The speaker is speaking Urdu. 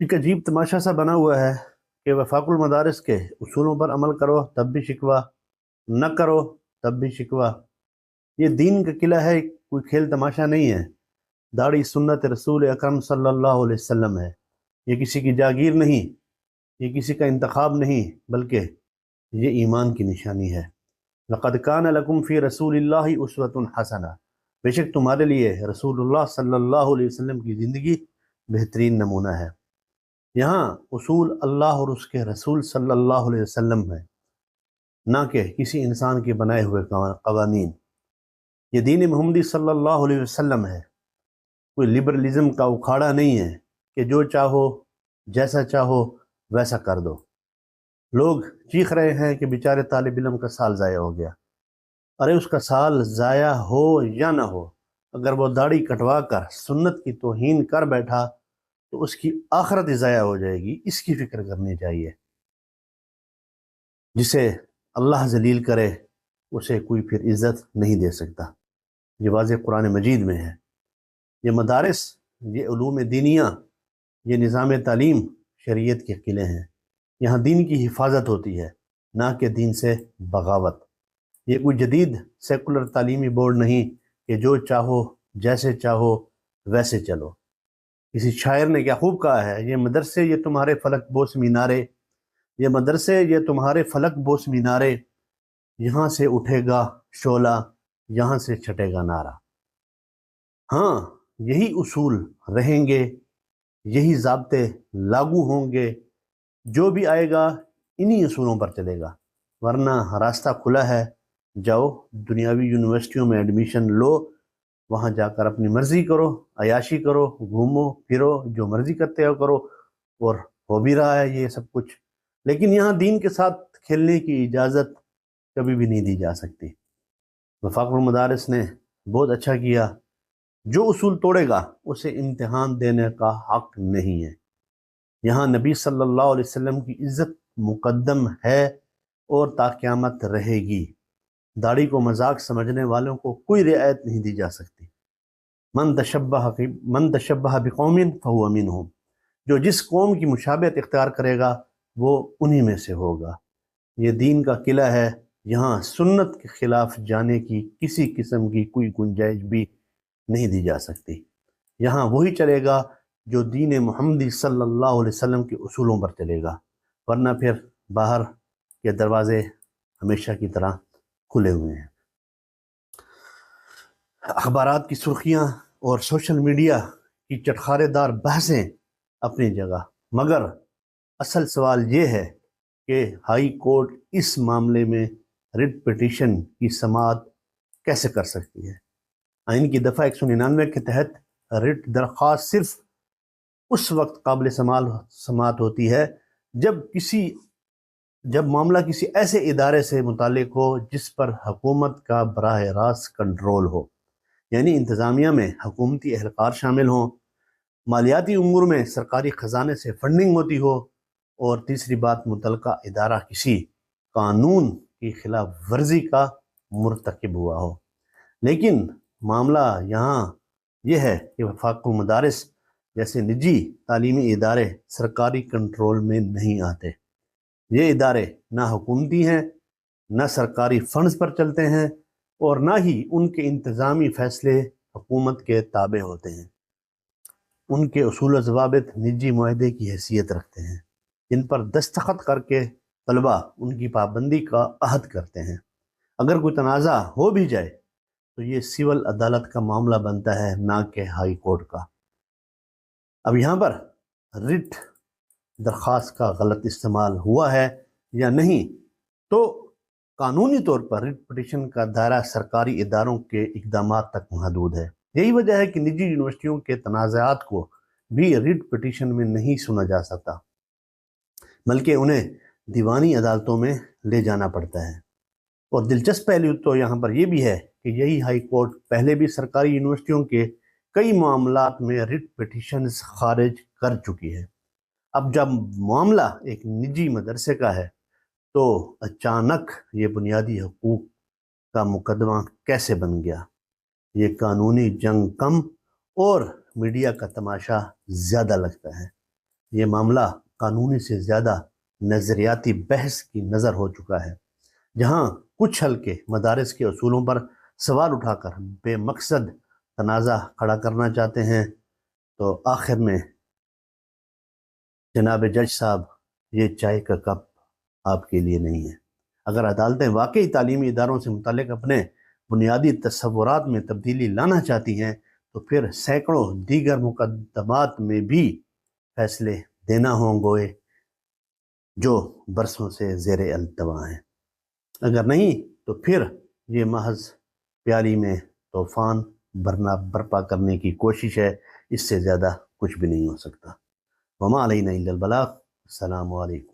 ایک عجیب تماشا سا بنا ہوا ہے کہ وفاق المدارس کے اصولوں پر عمل کرو تب بھی شکوہ، نہ کرو تب بھی شکوہ۔ یہ دین کا قلعہ ہے، کوئی کھیل تماشا نہیں ہے۔ داڑھی سنت رسول اکرم صلی اللہ علیہ وسلم ہے۔ یہ کسی کی جاگیر نہیں، یہ کسی کا انتخاب نہیں، بلکہ یہ ایمان کی نشانی ہے۔ لقد کان لکم فی رسول اللہ عصوت الحسنہ بے شک تمہارے لیے رسول اللہ صلی اللہ علیہ وسلم کی زندگی بہترین نمونہ ہے۔ یہاں اصول اللہ اور اس کے رسول صلی اللہ علیہ وسلم ہے نہ کہ کسی انسان کے بنائے ہوئے قوانین۔ یہ دین محمدی صلی اللہ علیہ وسلم ہے۔ کوئی لبرلزم کا اکھاڑا نہیں ہے کہ جو چاہو، جیسا چاہو، ویسا کر دو۔ لوگ چیخ رہے ہیں کہ بیچارے طالب علم کا سال ضائع ہو گیا۔ ارے، اس کا سال ضائع ہو یا نہ ہو، اگر وہ داڑھی کٹوا کر سنت کی توہین کر بیٹھا تو اس کی آخرت ضائع ہو جائے گی، اس کی فکر کرنی چاہیے۔ جسے اللہ ذلیل کرے، اسے کوئی پھر عزت نہیں دے سکتا۔ یہ واضح قرآن مجید میں ہے۔ یہ مدارس، یہ علوم دینیاں یہ نظام تعلیم شریعت کے قلعے ہیں۔ یہاں دین کی حفاظت ہوتی ہے، نہ کہ دین سے بغاوت۔ یہ کوئی جدید سیکولر تعلیمی بورڈ نہیں کہ جو چاہو، جیسے چاہو، ویسے چلو۔ کسی شاعر نے کیا خوب کہا ہے، یہ مدرسے، یہ تمہارے فلک بوس مینارے، یہ مدرسے، یہ تمہارے فلک بوس مینارے، یہاں سے اٹھے گا شعلہ، یہاں سے چھٹے گا نعرہ۔ ہاں یہی اصول رہیں گے، یہی ضابطے لاگو ہوں گے، جو بھی آئے گا، انہی اصولوں پر چلے گا۔ ورنہ راستہ کھلا ہے، جاؤ دنیاوی یونیورسٹیوں میں ایڈمیشن لو وہاں جا کر اپنی مرضی کرو، عیاشی کرو، گھومو، پھرو، جو مرضی کرتے ہو کرو، اور ہو بھی رہا ہے یہ سب کچھ۔ لیکن یہاں دین کے ساتھ کھیلنے کی اجازت کبھی بھی نہیں دی جا سکتی۔ وفاق المدارس نے بہت اچھا کیا۔ جو اصول توڑے گا، اسے امتحان دینے کا حق نہیں ہے۔ یہاں نبی صلی اللہ علیہ وسلم کی عزت مقدم ہے اور تا قیامت رہے گی۔ داڑھی کو مذاق سمجھنے والوں کو کوئی رعایت نہیں دی جا سکتی۔ من تشبہ من تشبہ فہو امین ہوں جو جس قوم کی مشابت اختیار کرے گا، وہ انہی میں سے ہوگا۔ یہ دین کا قلعہ ہے۔ یہاں سنت کے خلاف جانے کی کسی قسم کی کوئی گنجائش بھی نہیں دی جا سکتی۔ یہاں وہی چلے گا جو دین محمدی صلی اللہ علیہ وسلم کے اصولوں پر چلے گا۔ ورنہ پھر باہر کے دروازے ہمیشہ کی طرح کھلے ہوئے ہیں۔ اخبارات کی سرخیاں اور سوشل میڈیا کی چٹخارے دار بحثیں اپنی جگہ۔ مگر اصل سوال یہ ہے کہ ہائی کورٹ اس معاملے میں ریٹ پٹیشن کی سماعت کیسے کر سکتی ہے؟ آئین کی دفعہ ایک سو ننانوے کے تحت ریٹ درخواست صرف اس وقت قابل سماعت ہوتی ہے جب کسی جب معاملہ کسی ایسے ادارے سے متعلق ہو جس پر حکومت کا براہ راست کنٹرول ہو یعنی انتظامیہ میں حکومتی اہلکار شامل ہوں، مالیاتی امور میں سرکاری خزانے سے فنڈنگ ہوتی ہو، اور تیسری بات، متعلقہ ادارہ کسی قانون کی خلاف ورزی کا مرتکب ہوا ہو۔ لیکن معاملہ یہاں یہ ہے کہ وفاق المدارس جیسے نجی تعلیمی ادارے سرکاری کنٹرول میں نہیں آتے۔ یہ ادارے نہ حکومتی ہیں، نہ سرکاری فنڈز پر چلتے ہیں اور نہ ہی ان کے انتظامی فیصلے حکومت کے تابع ہوتے ہیں۔ ان کے اصول و ضوابط نجی معاہدے کی حیثیت رکھتے ہیں۔ جن پر دستخط کر کے طلبہ ان کی پابندی کا عہد کرتے ہیں۔ اگر کوئی تنازع ہو بھی جائے تو یہ سول عدالت کا معاملہ بنتا ہے نہ کہ ہائی کورٹ کا۔ اب یہاں پر رٹ درخواست کا غلط استعمال ہوا ہے یا نہیں، تو قانونی طور پر رٹ پٹیشن کا دائرہ سرکاری اداروں کے اقدامات تک محدود ہے۔ یہی وجہ ہے کہ نجی یونیورسٹیوں کے تنازعات کو بھی رٹ پٹیشن میں نہیں سنا جا سکتا، بلکہ انہیں دیوانی عدالتوں میں لے جانا پڑتا ہے۔ اور دلچسپ پہلو تو یہاں پر یہ بھی ہے کہ یہی ہائی کورٹ پہلے بھی سرکاری یونیورسٹیوں کے کئی معاملات میں ریٹ پٹیشنز خارج کر چکی ہے۔ اب جب معاملہ ایک نجی مدرسے کا ہے تو اچانک یہ بنیادی حقوق کا مقدمہ کیسے بن گیا؟ یہ قانونی جنگ کم اور میڈیا کا تماشا زیادہ لگتا ہے۔ یہ معاملہ قانونی سے زیادہ نظریاتی بحث کی نظر ہو چکا ہے، جہاں کچھ حلقے مدارس کے اصولوں پر سوال اٹھا کر بے مقصد تنازع کھڑا کرنا چاہتے ہیں۔ تو آخر میں جناب جج صاحب، یہ چائے کا کپ آپ کے لیے نہیں ہے۔ اگر عدالتیں واقعی تعلیمی اداروں سے متعلق اپنے بنیادی تصورات میں تبدیلی لانا چاہتی ہیں، تو پھر سینکڑوں دیگر مقدمات میں بھی فیصلے دینا ہوں گوئے جو برسوں سے زیر التوا ہیں۔ اگر نہیں، تو پھر یہ محض پیاری میں طوفان برنا برپا کرنے کی کوشش ہے، اس سے زیادہ کچھ بھی نہیں ہو سکتا۔ وما علينا إلا البلاغ. السلام عليكم.